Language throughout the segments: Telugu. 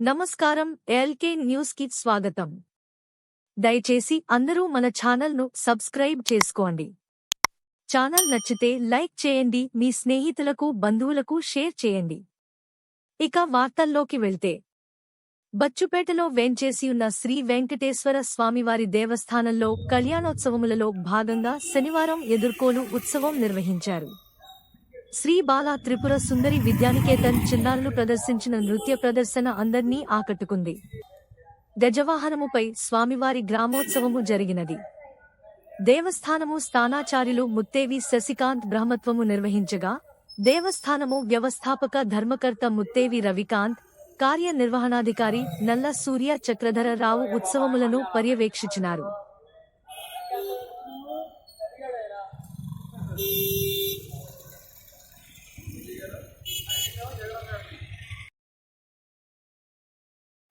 నమస్కారం ఎల్కే న్యూస్కి స్వాగతం. దయచేసి అందరూ మన ఛానల్ను సబ్స్క్రైబ్ చేసుకోండి. ఛానల్ నచ్చితే లైక్ చేయండి మీ స్నేహితులకు బంధువులకు షేర్ చేయండి. ఇక వార్తల్లోకి వెళ్తే. బచ్చుపేటలో వేంచేసియున్న శ్రీ వెంకటేశ్వర స్వామివారి దేవస్థానంలో కళ్యాణోత్సవములలో భాగంగా శనివారం ఎదుర్కోలు ఉత్సవం నిర్వహించారు. శ్రీ బాలా త్రిపుర సుందరి విద్యానికేతన్ చిన్నారులు ప్రదర్శించిన నృత్య ప్రదర్శన అందర్నీ ఆకట్టుకుంది. గజవాహనముపై స్వామివారి గ్రామోత్సవము జరిగినది. దేవస్థానము స్థానాచార్యులు ముత్తేవి శశికాంత్ బ్రహ్మత్వము నిర్వహించగా దేవస్థానము వ్యవస్థాపక ధర్మకర్త ముత్తేవి రవికాంత్ కార్యనిర్వహణాధికారి నల్ల సూర్య చక్రధర రావు ఉత్సవములను పర్యవేక్షించినారు.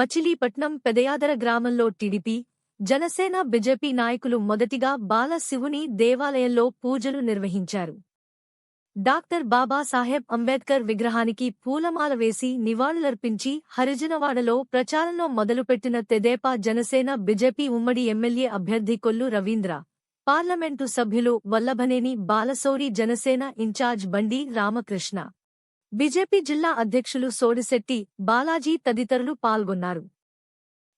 మచిలీపట్నం పెదయాదర గ్రామంలో టీడీపీ జనసేన బీజేపీ నాయకులు మొదటిగా బాలశివుని దేవాలయంలో పూజలు నిర్వహించారు. డాక్టర్ బాబాసాహెబ్ అంబేద్కర్ విగ్రహానికి పూలమాల వేసి నివాళులర్పించి హరిజనవాడలో ప్రచారంలో మొదలుపెట్టిన తెదేపా జనసేన బీజేపీ ఉమ్మడి ఎమ్మెల్యే అభ్యర్థి కొల్లు రవీంద్ర పార్లమెంటు సభ్యులు వల్లభనేని బాలసౌరి జనసేన ఇన్ఛార్జ్ బండి రామకృష్ణ. బీజేపీ జిల్లా అధ్యక్షులు సోడిశెట్టి బాలాజీ తదితరులు పాల్గొన్నారు.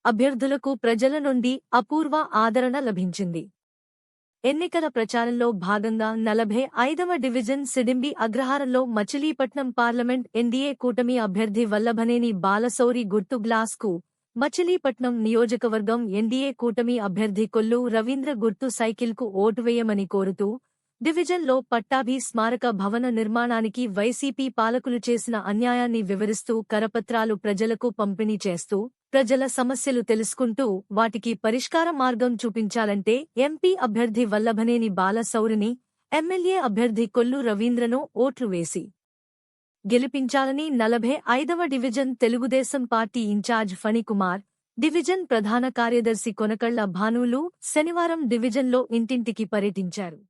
అభ్యర్థులకు ప్రజల నుండి అపూర్వ ఆదరణ లభించింది. ఎన్నికల ప్రచారంలో భాగంగా నలభై ఐదవ డివిజన్ సిడింబి అగ్రహారంలో మచిలీపట్నం పార్లమెంట్ ఎన్డీఏ కూటమి అభ్యర్థి వల్లభనేని బాలసౌరి గుర్తు గ్లాస్కు మచిలీపట్నం నియోజకవర్గం ఎన్డీఏ కూటమి అభ్యర్థి కొల్లు రవీంద్ర గుర్తు సైకిల్కు ఓటు వేయమని కోరుతూ డివిజన్లో పట్టాభి స్మారక భవన నిర్మాణానికి వైసీపీ పాలకులు చేసిన అన్యాయాన్ని వివరిస్తూ కరపత్రాలు ప్రజలకు పంపిణీ చేస్తూ ప్రజల సమస్యలు తెలుసుకుంటూ వాటికి పరిష్కార మార్గం చూపించాలంటే ఎంపీ అభ్యర్థి వల్లభనేని బాలసౌరిని ఎమ్మెల్యే అభ్యర్థి కొల్లు రవీంద్రను ఓట్లు వేసి గెలిపించాలని నలభై ఐదవ division Telugu Desam party incharge Phanikumar division ప్రధాన కార్యదర్శి కొనకళ్ళ భానులు శనివారం డివిజన్లో ఇంటింటికి పర్యటించారు.